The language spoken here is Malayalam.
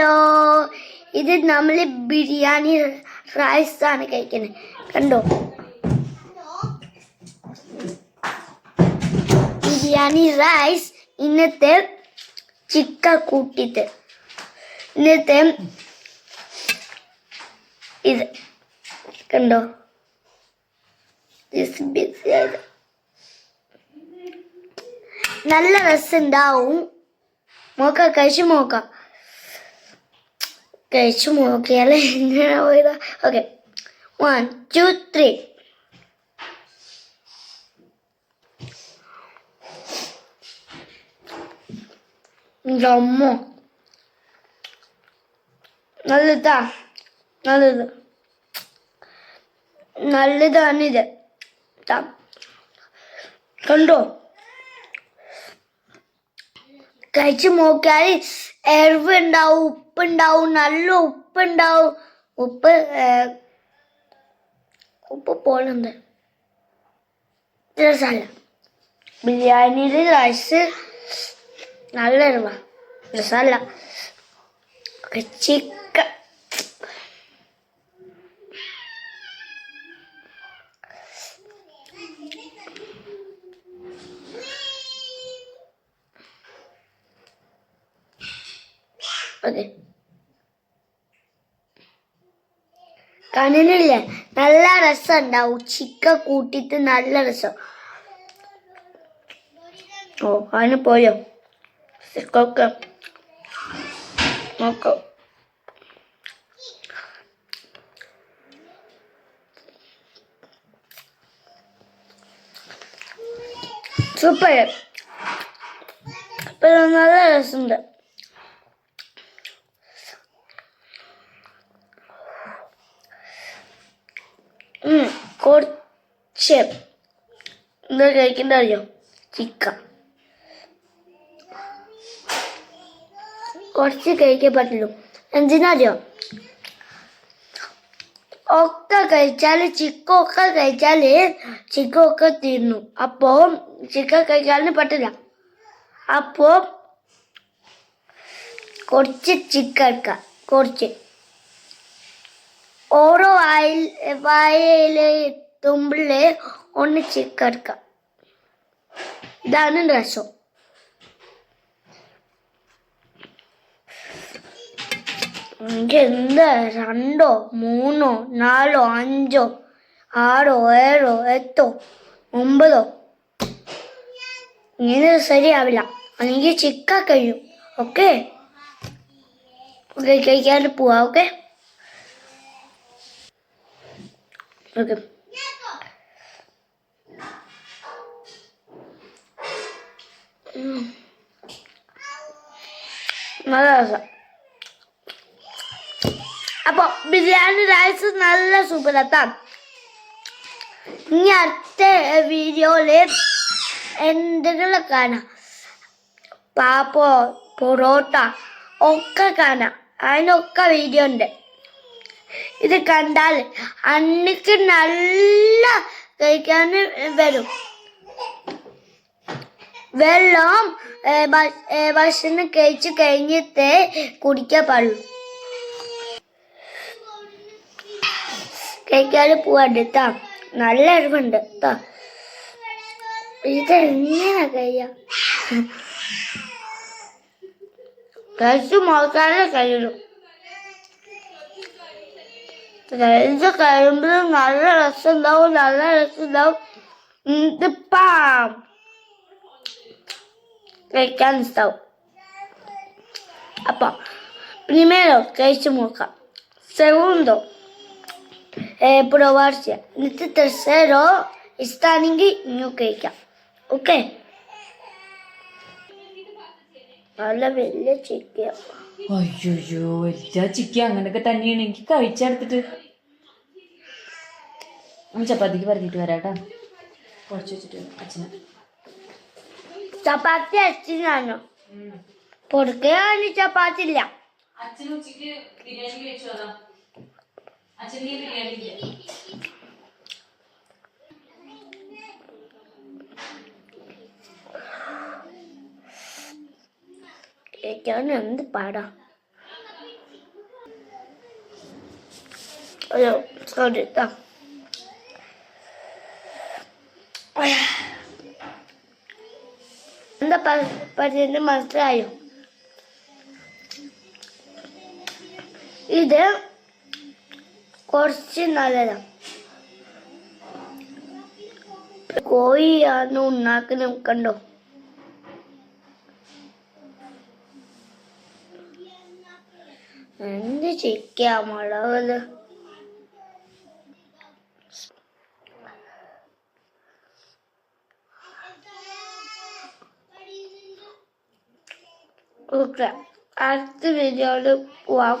ഹലോ ഇത് നമ്മൾ ബിരിയാണി റൈസ് ആണ് കഴിക്കുന്നത് കണ്ടോ? ബിരിയാണി റൈസ് ഇന്നത്തെ ചിക്ക കൂട്ടിട്ട് ഇന്നത്തെ ഇത്. കണ്ടോ. നല്ല രസുണ്ടാവും. നോക്കാം കഴിച്ചു നോക്കാം കഴിച്ചു നോക്കിയാൽ എങ്ങനെ പോയതാ. ഓക്കെ വൺ ടു ത്രീ അമ്മോ നല്ലതാ. നല്ലത്. നല്ലതാണിത്. കണ്ടോ? കഴിച്ചു നോക്കിയാൽ എരിവ് ഉണ്ടാവും ഉപ്പുണ്ടാവും നല്ല ഉപ്പുണ്ടാവും. ഉപ്പ് ഉപ്പ് പോലുണ്ട് രസമല്ല. ബിരിയാണിയിൽ റൈസ് നല്ല രസമല്ല. ചിക്കൻ. ഓക്കെ കണ്ണിനില്ലേ നല്ല രസം ഉണ്ടാവും ചിക്ക കൂട്ടിട്ട് നല്ല രസം. ഓ അതിന് പോയോ? ചിക്കൊക്കെ നോക്കാം. സൂപ്പർ. ഇപ്പൊ നല്ല രസമുണ്ട്. കുറച്ച് എന്താ കഴിക്കേണ്ട അറിയോ? ചിക്കൻ. കുറച്ച് കഴിക്കാൻ പറ്റുള്ളൂ. എന്തിനറിയോ ഒക്കെ കഴിച്ചാൽ ചിക്കൊക്കെ കഴിച്ചാൽ ചിക്കൊക്കെ തീർന്നു അപ്പോൾ ചിക്കൻ കഴിക്കാനും പറ്റില്ല. അപ്പോൾ കുറച്ച് ചിക്കൻ എടുക്കാം. കുറച്ച്. ഓരോ വായിൽ വായയിൽ തുമ്പിൽ ഒന്ന് ചിക്കൻ എടുക്കാം ഇതാണ് രസം. എന്ത് രണ്ടോ മൂന്നോ നാലോ അഞ്ചോ ആറോ ഏഴോ എട്ടോ ഒമ്പതോ? ഇങ്ങനെ ശരിയാവില്ല. അല്ലെങ്കിൽ ചിക്ക കഴിയും. ഓക്കെ? ഓക്കെ കഴിക്കാൻ പോവാ ഓക്കെ? ഓക്കെ നല്ല രസം. അപ്പൊ ബിരിയാണി റൈസ് നല്ല സൂപ്പർ എത്താം ഇനി അടുത്ത വീഡിയോയിൽ എന്തെങ്കിലും കാണാം. പാപ്പോ പൊറോട്ട ഒക്കെ കാണാം. അതിനൊക്കെ വീഡിയോ ഉണ്ട്. ഇത് കണ്ടാൽ അണ്ണിക്ക് നല്ല കഴിക്കാൻ വരും. വെള്ളം ഭക്ഷണം കഴിച്ചു കഴിഞ്ഞിട്ട് കുടിക്കാൻ പാടുള്ളൂ. കഴിക്കാൻ പോവാണ്ട് നല്ല അറിവുണ്ട് ട്ടാ. ഇതെങ്ങനെ കഴിയാ? കഴിച്ചു മോശാലേ കഴിയുള്ളൂ. കഴിച്ച് കഴിയുമ്പോഴും നല്ല രസമുണ്ടാവും നല്ല രസമുണ്ടാവും ഇതിപ്പാം കഴിക്കാൻ ഇഷ്ടാവും അപ്പൊ primero കഴിച്ചു നോക്കാം segundo eh, probarse. Este tercero ഇഷ്ടാണെങ്കിൽ ഇനി കഴിക്കാം ഓക്കെ നല്ല വലിയ ചിക്കൻ അയ്യോ എല്ലാ ചിക്കൻ അങ്ങനൊക്കെ തന്നെയാണ് എനിക്ക് കഴിച്ചെടുത്തിട്ട് അമ്മ ചപ്പാത്തിക്ക് പറഞ്ഞിട്ട് വരാട്ടാ. കുറച്ച് വെച്ചിട്ട് അച്ഛന. ചപ്പാത്തി അച്ഛനാണോ പൊടുക്കയാണ് ചപ്പാത്തി ഇല്ല ഉച്ചയ്ക്ക് ബിരിയാണി കഴിച്ചു അതാ? അച്ഛൻ ബിരിയാണി എന്ത് പാടാ? അയ്യോ സോറി കേട്ടോ എന്താ പറ്റുന്നത് മനസ്സിലായോ ഇത് കുറച്ച് നല്ലതാണ് കോഴിയാണ് ഉണ്ടാക്കുന്ന കണ്ടോ? എന്ത് ചിക്കാ മുളകത് ഓക്കെ. അടുത്ത വീഡിയോയിൽ പോവാം.